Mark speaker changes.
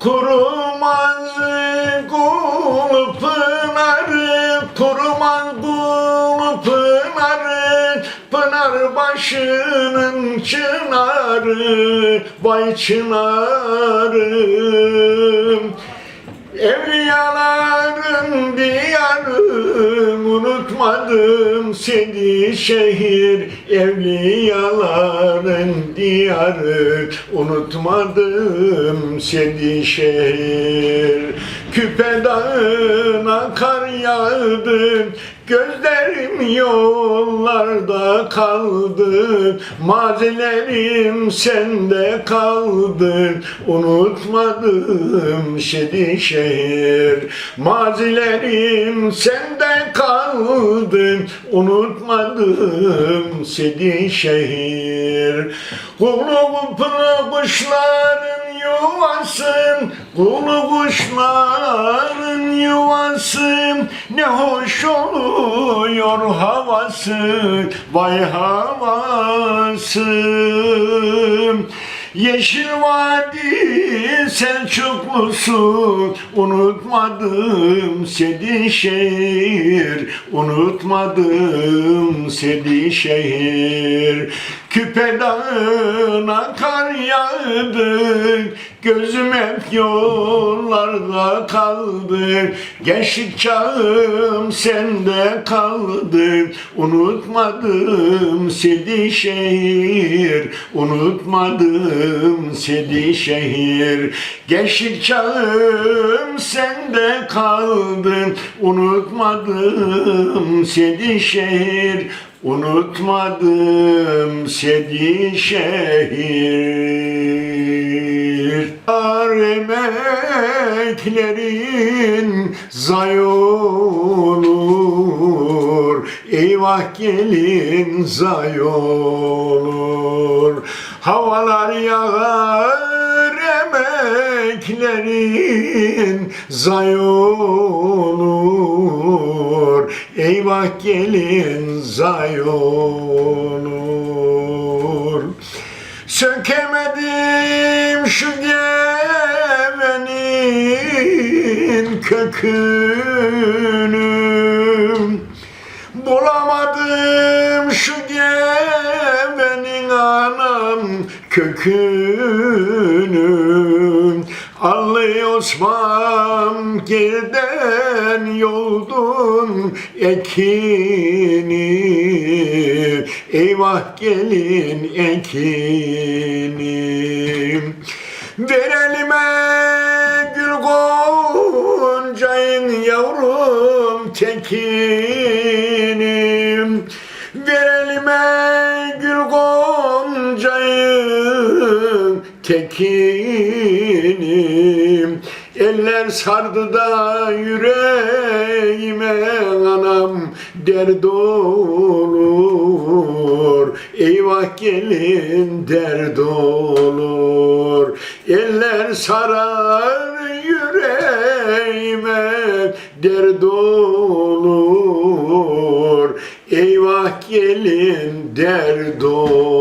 Speaker 1: Kurumaz kul pınarı Kurumaz kul pınarı Pınar başının çınarı Vay çınarım Evliyaların diyarı unutmadım seni şehir Evliyaların diyarı. Unutmadım seni şehir Küpe dağına yağdı Gözlerim yollarda kaldı. Mazilerim sende kaldı Unutmadım şedi şehir. Mazilerim sende kaldı Unutmadım sedi şehir. Pırı kuşların yuvasın Kulu kuşların yuvası Ne hoş oluyor havası Vay havası. Yeşil Vadi Selçuklusu Unutmadım Sedişehir Unutmadım Sedişehir Küpe dağına kar yağdı Gözüm hep yollarda kaldı. Gençlik çağım sende kaldı. Unutmadım Sedişehir Unutmadım Sedişehir Gençlik çağım sende kaldı Unutmadım Sedişehir Unutmadım Sedişehir Ar emeklerin zay olur. Eyvah gelin zay olur. Havalar yağar emeklerin zay olur Eyvah gelin zay olur. Sökemedim şu gevenin kökünü. Bulamadım şu gevenin anam kökünü Allı Osman gerden yoldun ekini. Eyvah gelin ekini. Ver elime gül goncayın yavrum tekinim Ver elime gül goncayın tekinim Eller sardı da yüreğime anam dert olur. Eyvah gelin dert olur. Eller sarar yüreğime dert olur. Eyvah gelin dert olur